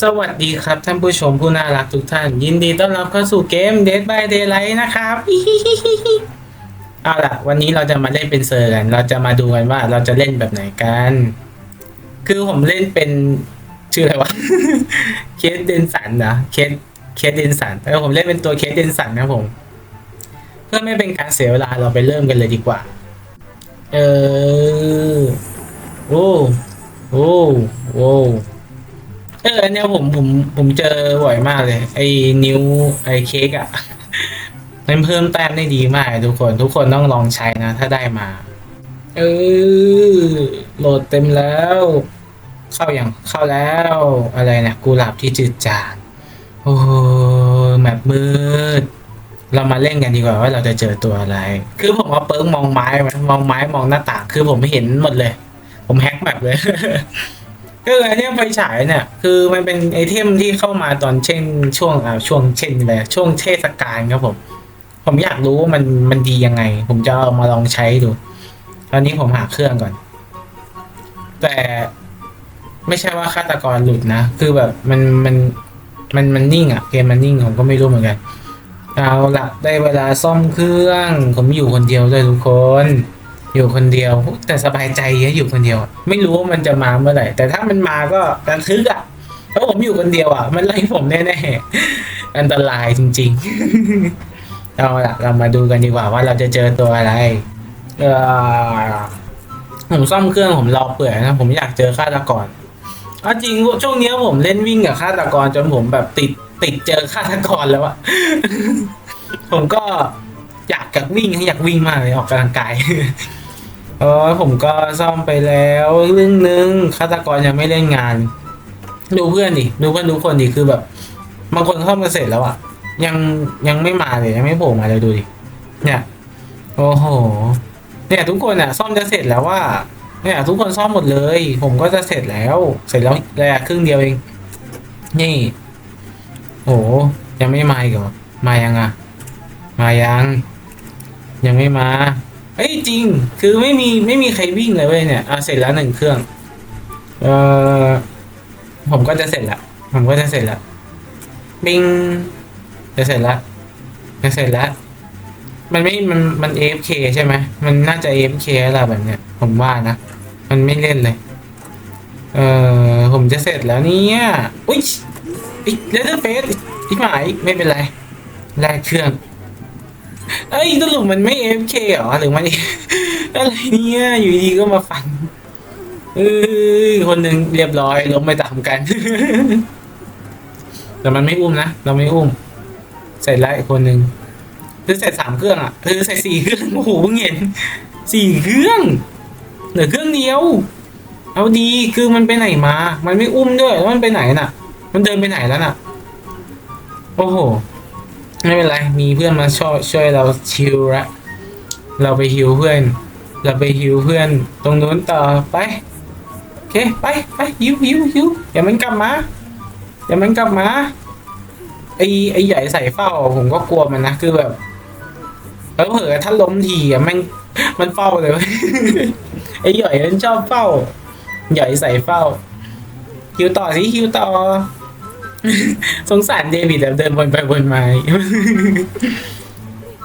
สวัสดีครับท่านผู้ชมผู้น่ารักทุกท่าน ยินดีต้อนรับเข้าสู่เกม Dead by Daylight นะครับ เอาล่ะ วันนี้เราจะมาเล่นเป็นเซอร์กัน เราจะมาดูกันว่าเราจะเล่นแบบไหนกัน คือผมเล่นเป็นชื่ออะไรวะ เคสเดนสันเหรอเคสเคสเดนสันเออผมเล่นเป็นตัวเคสเดนสันนะผม เพื่อไม่เป็นการเสียเวลาเราไปเริ่มกันเลยดีกว่า เออ โอ้ โอ้ โอ้ เอออันเนี้ยผมผมผมเจอบ่อยมากเลย ไอ้นิ้วไอ้เค้กอะมันเพิ่มแต้มได้ดีมากทุกคนทุกคนต้องลองใช้นะ ถ้าได้มา เออโหลดเต็มแล้ว เข้าอย่างเข้าแล้วอะไรนะกุหลาบที่จืดจางโอ้โหแมปมืด เรามาเล่นกันดีกว่าว่าเราจะเจอตัวอะไร คือผมเอาเปิร์กมองไม้มามองไม้มองหน้าต่าง คือผมไม่เห็นหมดเลย ผมแฮกแมปเลย ก็คืออันเนี้ไฟฉายเนี่ย คือมันเป็นไอเทมที่เข้ามาตอนเช่น ช่วงอ่าช่วงเช่นอะไรช่วงเทศกาลครับผม ผมอยากรู้ว่ามันมันดียังไง ผมจะเอามาลองใช้ดู ตอนนี้ผมหาเครื่องก่อน แต่ไม่ใช่ว่าฆาตกรหลุดนะ คือแบบมันมันมันมันนิ่งอะเกมมันนิ่งผมก็ไม่รู้เหมือนกัน เอาละได้เวลาซ่อมเครื่อง ผมอยู่คนเดียวเลยทุกคน อยู่คนเดียวแต่สบายใจเยอะอยู่คนเดียว ไม่รู้ว่ามันจะมาเมื่อไหร่แต่ถ้ามันมาก็ระทึกอะเพราะผมอยู่คนเดียวอะมันไล่ผมแน่ๆอันตรายจริง ๆ เอาละเรามาดูกันดีกว่าว่าเราจะเจอตัวอะไรเออผมซ่อมเครื่องผมรอเปื่อยนะผมอยากเจอฆาตกรอาจริงช่วงนี้ผมเล่นวิ่งกับฆาตกรจนผมแบบติดติดเจอฆาตกรแล้วอะผมก็อยากกับวิ่งอยากวิ่งมากเลยออกกำลังกาย เออผมก็ซ่อมไปแล้วเรื่องนึงฆาตกรยังไม่เล่นงาน ดูเพื่อนดิดูเพื่อนทุกคนดิคือแบบบางคนซ่อมกันเสร็จแล้วอะยังยังไม่มาเลยยังไม่โผล่มาเลยดูดิเนี่ยโอ้โหเนี่ยทุกคนอะ ซ่อมจะเสร็จแล้วว่าเนี่ยทุกคนซ่อมหมดเลย ผมก็จะเสร็จแล้ว เสร็จแล้วเลยะครึ่งเดียวเอง นี่โอ้ยังไม่มาอีกเหรอมายังอะ มายัง ยังไม่มา เอ้ยจริง คือไม่มีไม่มีใครวิ่งเลยเว้ยเนี่ยอะเสร็จแล้วหนึ่งเครื่อง เอ่อ ผมก็จะเสร็จละ ผมก็จะเสร็จละ บิง จะเสร็จละ จะเสร็จละ มันไม่ มัน มัน AFK ใช่ไหม มันน่าจะ AFK อะไรแบบเนี้ย ผมว่านะ มันไม่เล่นเลย เอ่อ ผมจะเสร็จแล้วเนี่ย อุ้ยอีกเลเทอร์เฟสอีกหมายไม่เป็นไร แลกเครื่อง เอ้ยสรุปมันไม่ AFK เหรอหรือมันอะไรเนี่ยอยู่ดีก็มาฟันเอ้ยคนหนึ่งเรียบร้อยล้มไปตามกัน แต่มันไม่อุ้มนะเราไม่อุ้มเสร็จแล้วอีกคนหนึ่งคือเสร็จสามเครื่องอะคือเสร็จสี่เครื่องโอ้โหเพิ่งเห็นสี่เครื่องเหลือเครื่องเดียว เอาดีคือมันไปไหนมา มันไม่อุ้มด้วยแล้วมันไปไหนน่ะ มันเดินไปไหนแล้วน่ะ โอ้โห ไม่เป็นไร มีเพื่อนมาช่วยช่วยเราชิลละ เราไปฮิวเพื่อน เราไปฮิวเพื่อน ตรงนู้นต่อไป โอเค ไปไปฮิวฮิวฮิวอย่ามันกลับมาอย่ามันกลับมาไอ้ไอ้ใหญ่ใส่เฝ้าผมก็กลัวมันนะคือแบบเผลอถ้าล้มทีอะแม่งมันเฝ้าเลยไอ้หย่มันชอบเฝ้า ใหย่ใส่เฝ้า คิวต่อสิคิวต่อ สงสารเดวิดแบบเดินวนไปวนมา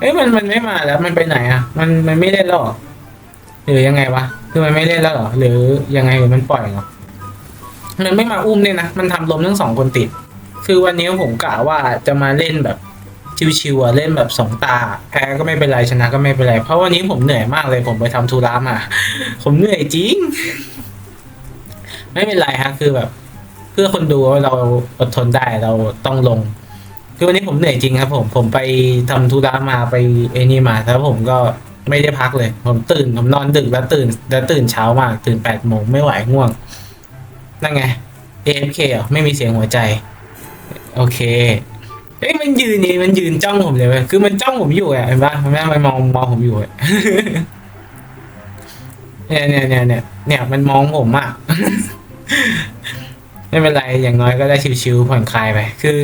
เอ้ยมันมันไม่มาแล้ว มันไปไหนอะ มันมันไม่เล่นแล้วหรอหรือยังไงวะคือมันไม่เล่นแล้วหรอหรือยังไงมันปล่อยหรอมันไม่มาอุ้มเนี่ยนะมันทำลมทั้งสองคนติด คือวันนี้ผมกะว่าจะมาเล่นแบบชิวๆเล่นแบบสองตา แพ้ก็ไม่เป็นไรชนะก็ไม่เป็นไรเพราะวันนี้ผมเหนื่อยมากเลย ผมไปทำธุระมาผมเหนื่อยจริง ไม่เป็นไรฮะคือแบบ เพื่อคนดูว่าเราอดทนได้เราต้องลง คือวันนี้ผมเหนื่อยจริงครับ ผมผมไปทำธุระมาไปเอนี่มาแล้วผมก็ไม่ได้พักเลย ผมตื่นผมนอนดึกแล้วตื่น แล้วตื่นเช้ามาก ตื่นแปดโมงไม่ไหวง่วง นั่นไง AFK เหรอไม่มีเสียงหัวใจ โอเคเอ้ยมันยืนนี่มันยืนจ้องผมเลยเว้ยคือมันจ้องผมอยู่อะเห็นปะมันมันมองมองผมอยู่อะเนี่ยเนี่ยเนี่ยเนี่ยเนี่ยมันมองผมอะ ไม่เป็นไรอย่างน้อยก็ได้ชิวๆผ่อนคลายไป คือ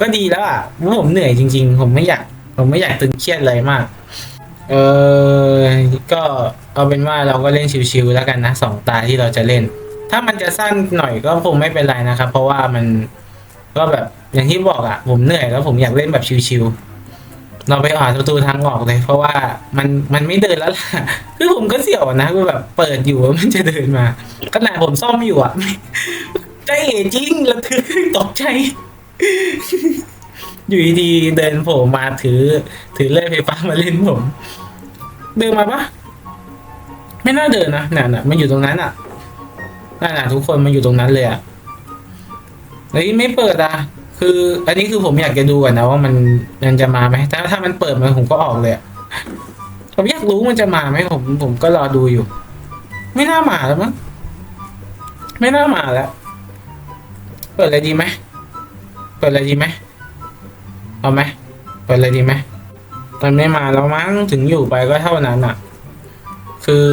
ก็ดีแล้วอะเพราะผมเหนื่อยจริง ๆ ผมไม่อยาก ผมไม่อยากตึงเครียดเลยมาก เออก็เอาเป็นว่าเราก็เล่นชิวๆแล้วกันนะสองตาที่เราจะเล่น ถ้ามันจะสั้นหน่อยก็คงไม่เป็นไรนะครับ เพราะว่ามันก็แบบอย่างที่บอกอะ่ะ ผมเหนื่อยแล้วผมอยากเล่นแบบชิวๆเราไปอ่านประตูทางออกเลย เพราะว่ามันมันไม่เดินแล้วล่ะคือผมก็เสี่ยวนะคือแบบเปิดอยู่มันจะเดินมาขนาดผมซ่อมอยู่อะ ใจเอ๋จริงแล้วถือตกใจ อยู่ดีๆเดินโผล่มาถือ ถือเลื่อยไฟฟ้ามาเล่นผม เดินมาปะไม่น่าเดินนะน่ะน่ะมันอยู่ตรงนั้นอะน่ะน่ะทุกคนมันอยู่ตรงนั้นเลยอะเฮ้ยไม่เปิดอะ คือ อันนี้คือผมอยากจะดูก่อนนะว่ามันมันจะมาไหมถ้าถ้ามันเปิดมันผมก็ออกเลยอะผมอยากรู้มันจะมาไหมผมผมก็รอดูอยู่ ไม่น่ามาแล้วมั้งไม่น่ามาแล้ว เปิดอะไรดีไหมเปิดอะไรดีไหมเอาไหมเปิดอะไรดีไหมมันไม่มาแล้วมั้งถึงอยู่ไปก็เท่านั้นอะ คือ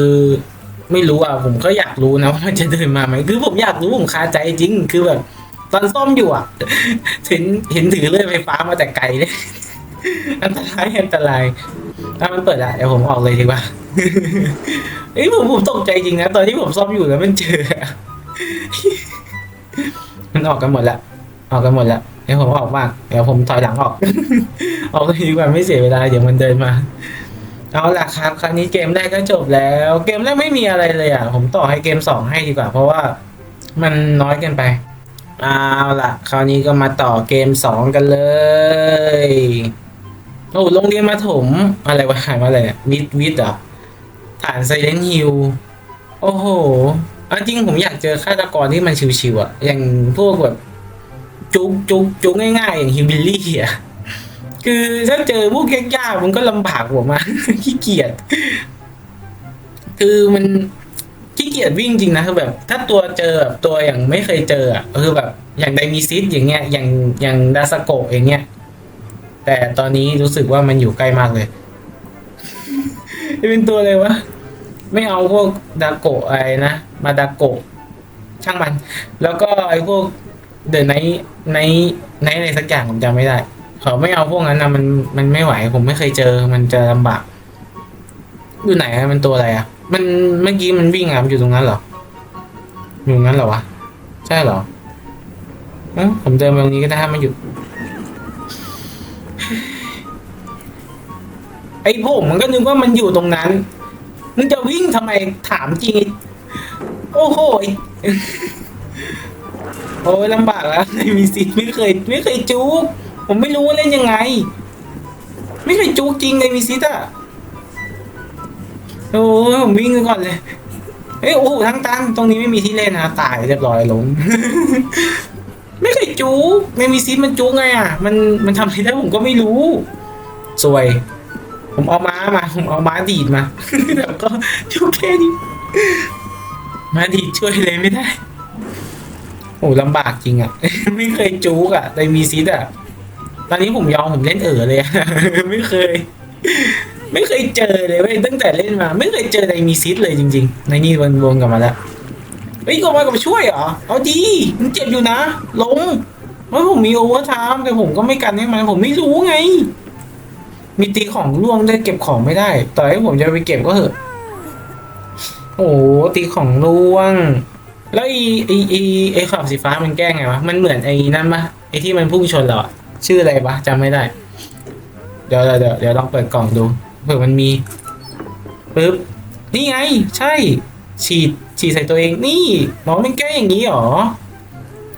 ไม่รู้อะผมก็อยากรู้นะว่ามันจะเดินมาไหมคือผมอยากรู้ผมคาใจจริง คือแบบ ตอนซ่อมอยู่อะเห็นเห็นถือเลื่อยไฟฟ้ามาแต่ไกลเลยอันตรายอันตรายถ้ามันเปิดอะเดี๋ยวผมออกเลยดีกว่าเอ้ยผมผมตกใจจริงนะตอนที่ผมซ่อมอยู่แล้วมันเจออะ มันออกกันหมดแล้วออกกันหมดแล้วเดี๋ยวผมออกมากเดี๋ยวผมถอยหลังออกออกเลยดีกว่าไม่เสียเวลาเดี๋ยวมันเดินมาเอาล่ะครับครั้งนี้เกมแรกก็จบแล้ว เกมแรกไม่มีอะไรเลยอะ ผมต่อให้เกมสองให้ดีกว่า เพราะว่ามันน้อยเกินไปเอาล่ะ คราวนี้ก็มาต่อเกมสองกันเลยโอ้โรงเรียนมาถมอะไรวะหายมาอะไรเนี่ยวิทวิทเหรอฐานไซเลนฮิลโอ้โห เอาจริงผมอยากเจอฆาตกรที่มันชิวๆอะ อย่างพวกแบบจุกจุกจุกง่ายๆ อย่างฮิวบิลลี่อะ คือถ้าเจอพวกยากๆมันก็ลำบากผมอะขี้เกียจ คือมันขี้เกียจวิ่งจริงนะคือแบบ ถ้าตัวเจอแบบตัวอย่างไม่เคยเจออะคือแบบ อย่างไดมิซิสอย่างเงี้ย อย่างอย่างดาสโกะอย่างเงี้ย แต่ตอนนี้รู้สึกว่ามันอยู่ใกล้มากเลยเป็นตัวอะไรวะ ไม่เอาพวกดาโกะอะไรนะ มาดาโกะช่างมัน แล้วก็ไอ้พวกเดินในในในอะไรสักอย่างผมจำไม่ได้เขาไม่เอาพวกนั้นนะมันมันไม่ไหวผมไม่เคยเจอ มันจะลำบากอยู่ไหนอะมันตัวอะไรอะมันเมื่อกี้มันวิ่งอะมันอยู่ตรงนั้นเหรออยู่ตรงนั้นเหรอวะใช่เหรออ้าผมเดินไปตรงนี้ก็ได้ถ้ามันอยู่ไอ้ผมมันก็นึกว่ามันอยู่ตรงนั้น มันจะวิ่งทำไมถามจริง โอ้โหยโอ้ยลำบากแล้วในมีสิไม่เคย ไม่เคยจุกผมไม่รู้ว่าเล่นยังไง ไม่เคยจุกจริงในมีซิตอะโอ้ยผมวิ่งก่อนเลยเฮ้ยโอ้โหทั้งตันตรงนี้ไม่มีที่เล่นนะตายเรียบร้อยล้มไม่เคยจุกในมีซิตมันจุกไงอะ มันมันทำอะไรได้ผมก็ไม่รู้ สวย ผมเอาม้ามา ผมเอาม้าดีดมา แล้วก็จุกแค่นี้ม้าดีดช่วยเลยไม่ได้ โอ้ลำบากจริงอะ ไม่เคยจุกอะในมีซิตอะ ตอนนี้ผมยอมผมเล่นเอ๋อเลยอะไม่เคย ไม่เคยเจอเลยเว้ยตั้งแต่เล่นมา ไม่เคยเจอในมีซิตเลยจริง ๆ ในนี่วนวนกลับมาแล้วเฮ้ยก็มากับช่วยเหรอ เอาดีมันเจ็บอยู่นะ ลงว่าผมมีโอเวอร์ไทม์แต่ผมก็ไม่กันให้มันผมไม่รู้ไง มีตีของล่วงได้เก็บของไม่ได้ ต่อให้ผมจะไปเก็บก็เหอะ โอ้ตีของล่วง แล้วไอ้ไอ้ไอ้ไอขอบสีฟ้ามันแก้ไงวะ มันเหมือนไอ้นั่นปะไอ้ที่มันพุ่งชนเราอะชื่ออะไรปะจำไม่ได้เดี๋ยวเดี๋ยวเดี๋ยวเดี๋ยวลองเปิดกล่องดูเผื่อมันมีปึ๊บนี่ไง ใช่ ฉีดฉีดใส่ตัวเองนี่หมอมันแก้อย่างนี้หรอ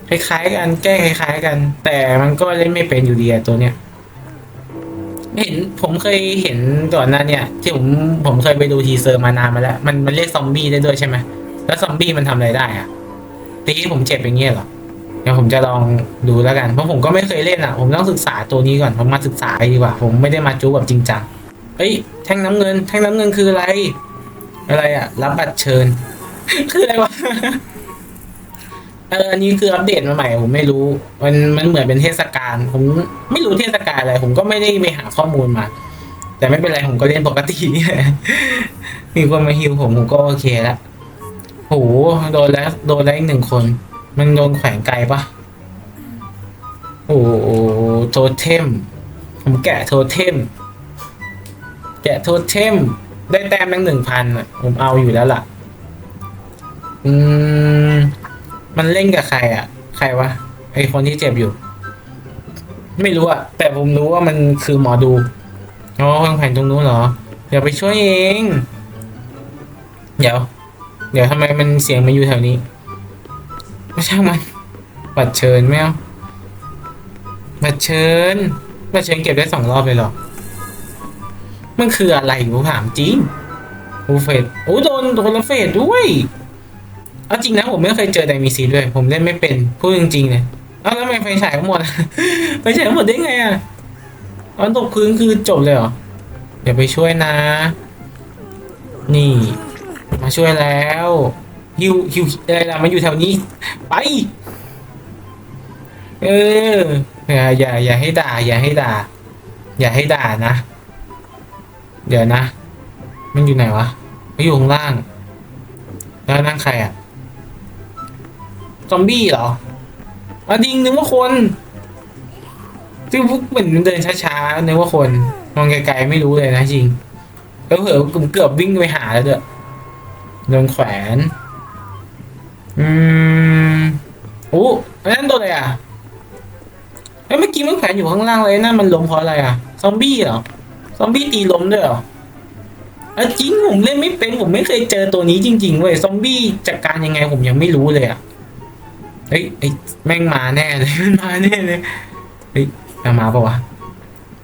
คล้ายๆกันแก้คล้าย ๆ กัน แต่มันก็เล่นไม่เป็นอยู่ดีอะตัวเนี้ย เห็นผมเคยเห็นก่อนหน้าเนี่ย ที่ผมผมเคยไปดูทีเซอร์มานานมาแล้ว มันมันเรียกซอมบี้ได้ด้วยใช่ไหมแล้วซอมบี้มันทำอะไรได้อะตีให้ผมเจ็บอย่างเงี้ยหรอเดี๋ยวผมจะลองดูแล้วกันเพราะผมก็ไม่เคยเล่นอะ ผมต้องศึกษาตัวนี้ก่อนผมมาศึกษาดีกว่า ผมไม่ได้มาจู๊แบบจริงจังเฮ้ยแท่งน้ำเงิน แท่งน้ำเงินคืออะไร อะไรอะ รับบัตรเชิญ คืออะไรวะ อออันนี้คืออัปเดตมาใหม่ผมไม่รู้ มันมันเหมือนเป็นเทศกาลผมไม่รู้เทศกาลอะไร ผมก็ไม่ได้ไปหาข้อมูลมา แต่ไม่เป็นไรผมก็เล่นปกตินี่แหละมีคนมาฮิวผมผมก็โอเคแล้วโหโดนแล้วโดนแล้วอีกหนึ่งคน มันโดนแขวนไกลปะโอ้โหโทเทม ผมแกะโทเทม แกะโทเทม ได้แต้มตั้งหนึ่งพันผมเอาอยู่แล้วล่ะ อืม มันเล่นกับใครอะ ใครวะไอคนที่เจ็บอยู่ ไม่รู้อะ แต่ผมรู้ว่ามันคือหมอดูอ๋อวางแผนตรงนู้นเหรอ เดี๋ยวไปช่วยเอง เดี๋ยว เดี๋ยวทำไมมันเสียงมันอยู่แถวนี้ไม่ช่างมันบัตรเชิญไม่เอาบัตรเชิญบัตรเชิญเก็บได้สองรอบเลยเหรอ มันคืออะไรผมถามจริงโอ้เฟดโอ้โดนโดนละเฟดด้วย เอาจริงนะผมไม่เคยเจอไดมีซีด้วย ผมเล่นไม่เป็นพูดจริงๆเลยเอาแล้วทำไมไฟฉายหมดไฟฉายหมดได้ไงอะเอันตกพื้นคือจบเลยเหรอเดี๋ยวไปช่วยนะ นี่ มาช่วยแล้วฮิวฮิวอะไรล่ะมันอยู่แถวนี้ ไป เอออย่าอย่าอย่าให้ด่า อย่าให้ด่า อย่าให้ด่านะ เดี๋ยวนะ มันอยู่ไหนวะมันอยู่ข้างล่าง แล้วนั่งใครอะ ซอมบี้เหรออะดิงนึกว่าคนที่งพวกเหมือนเดินช้าๆนึกว่าคนมองไกลๆไม่รู้เลยนะจริงแล้วเผลอๆผมเกือบวิ่งไปหาแล้วด้วยโดนแขวน อืมโอ้อันนั้นตัวอะไรอะเอ้ยเมื่อกี้มันแขวนอยู่ข้างล่างเลยนั่นมันล้มเพราะอะไรอะ ซอมบี้เหรอ ซอมบี้ตีล้มด้วยเหรออะจริงผมเล่นไม่เป็นผมไม่เคยเจอตัวนี้จริงๆเว้ยซอมบี้จัดการยังไงผมยังไม่รู้เลยอะ เฮ้ยไอ้แม่งมาแน่เลยมาแน่เลยเฮ้ยมามาปะวะ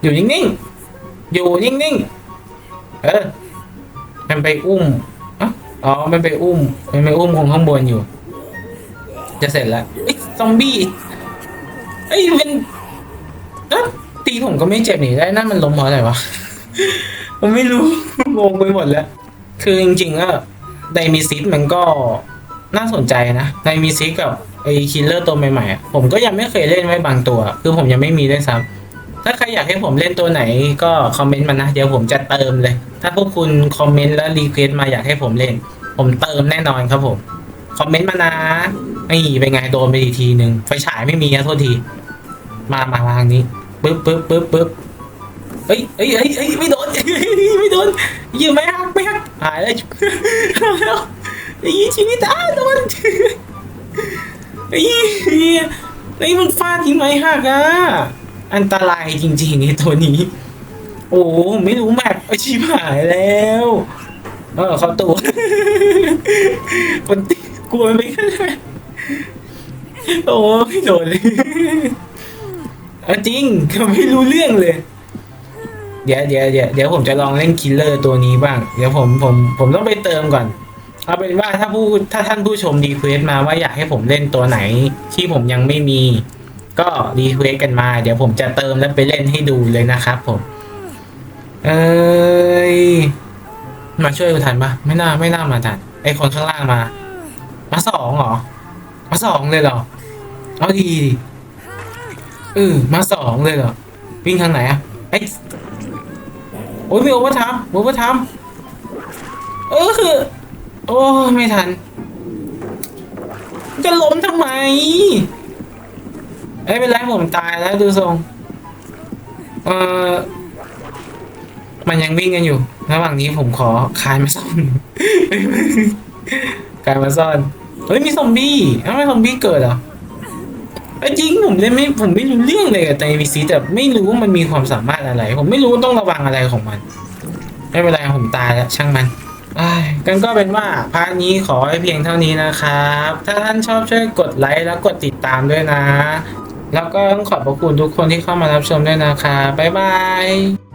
อยู่นิ่งๆอยู่นิ่งๆเออมันไปอุ้มอ๋อมันไปอุ้มมันไปอุ้มคนข้างบนอยู่ จะเสร็จแล้วเอ้ซอมบี้เอ้เป็นเอ้าตีผมก็ไม่เจ็บหนีได้นั่นมันล้มเพราะอะไรวะผมไม่รู้งงไปหมดแล้ว คือจริงๆอะไดมิซิสมันก็ น่าสนใจนะไดมิซิสกับไอคิลเลอร์ตัวใหม่ๆอะผมก็ยังไม่เคยเล่นไว้บางตัว คือผมยังไม่มีด้วยซ้ำถ้าใครอยากให้ผมเล่นตัวไหนก็คอมเมนต์มานะ เดี๋ยวผมจะเติมเลย ถ้าพวกคุณคอมเมนต์แล้วรีเควสต์มาอยากให้ผมเล่น ผมเติมแน่นอนครับผม คอมเมนต์มานะนี่เป็นไงโดนไปอีกทีหนึ่งไฟฉายไม่มีนะโทษที มามามาทางนี้ปึ๊บปึ๊บปึ๊บปึ๊บเฮ้ยเฮ้ยเฮ้ยเฮ้ยไม่โดนไม่โดนยิงไม่หักไม่หักหายแล้วแล้ว ไอ้ชีวิตอะโดนไอ้ไอ้มันฟาดทิ้งไม้หักอะอันตรายจริงๆไอ้ตัวนี้ โอ้ไม่รู้แมปไอชิบหายแล้วเออเขาตัวคนตีกลัวไปกันเลยโอ้ยโดนเลยเอจริงเขาไม่รู้เรื่องเลยเดี๋ยวเดี๋ยวเดี๋ยวเดี๋ยวผมจะลองเล่นคิลเลอร์ตัวนี้บ้าง เดี๋ยวผมผมผมต้องไปเติมก่อน เอาเป็นว่าถ้าผู้ถ้าท่านผู้ชมรีเควส์มาว่าอยากให้ผมเล่นตัวไหนที่ผมยังไม่มี ก็รีเควส์กันมา เดี๋ยวผมจะเติมแล้วไปเล่นให้ดูเลยนะครับผม เอ้ยมาช่วยกูทันปะไม่น่าไม่น่ามาทันไอคนข้างล่างมา มาสองเหรอ มาสองเลยเหรอ เอาดีเออมาสองเลยเหรอ วิ่งทางไหนอะไอโอ้ยมีโอเวอร์ทัมโอเวอร์ทัมเออคือ โอ้ ไม่ทัน จะล้มทำไมเอ้ยเป็นไรผมตายแล้วดูทรงเออมันยังวิ่งกันอยู่ ระหว่างนี้ผมขอคายมาซ่อนคายมาซ่อน เฮ้ย มีซอมบี้เอ้าไมซอมบี้เกิดเหรอเอ้จริงผมเล่นไม่ผมไม่รู้เรื่องเลยกับไตวีซีแต่ไม่รู้ว่ามันมีความสามารถอะไร ผมไม่รู้ต้องระวังอะไรของมัน ไม่เป็นไรผมตายแล้วช่างมัน กันก็เป็นว่าพาร์ทนี้ขอให้เพียงเท่านี้นะครับ ถ้าท่านชอบช่วยกดไลค์แล้วกดติดตามด้วยนะ แล้วก็ต้องขอบพระคุณทุกคนที่เข้ามารับชมด้วยนะคะบ๊ายบาย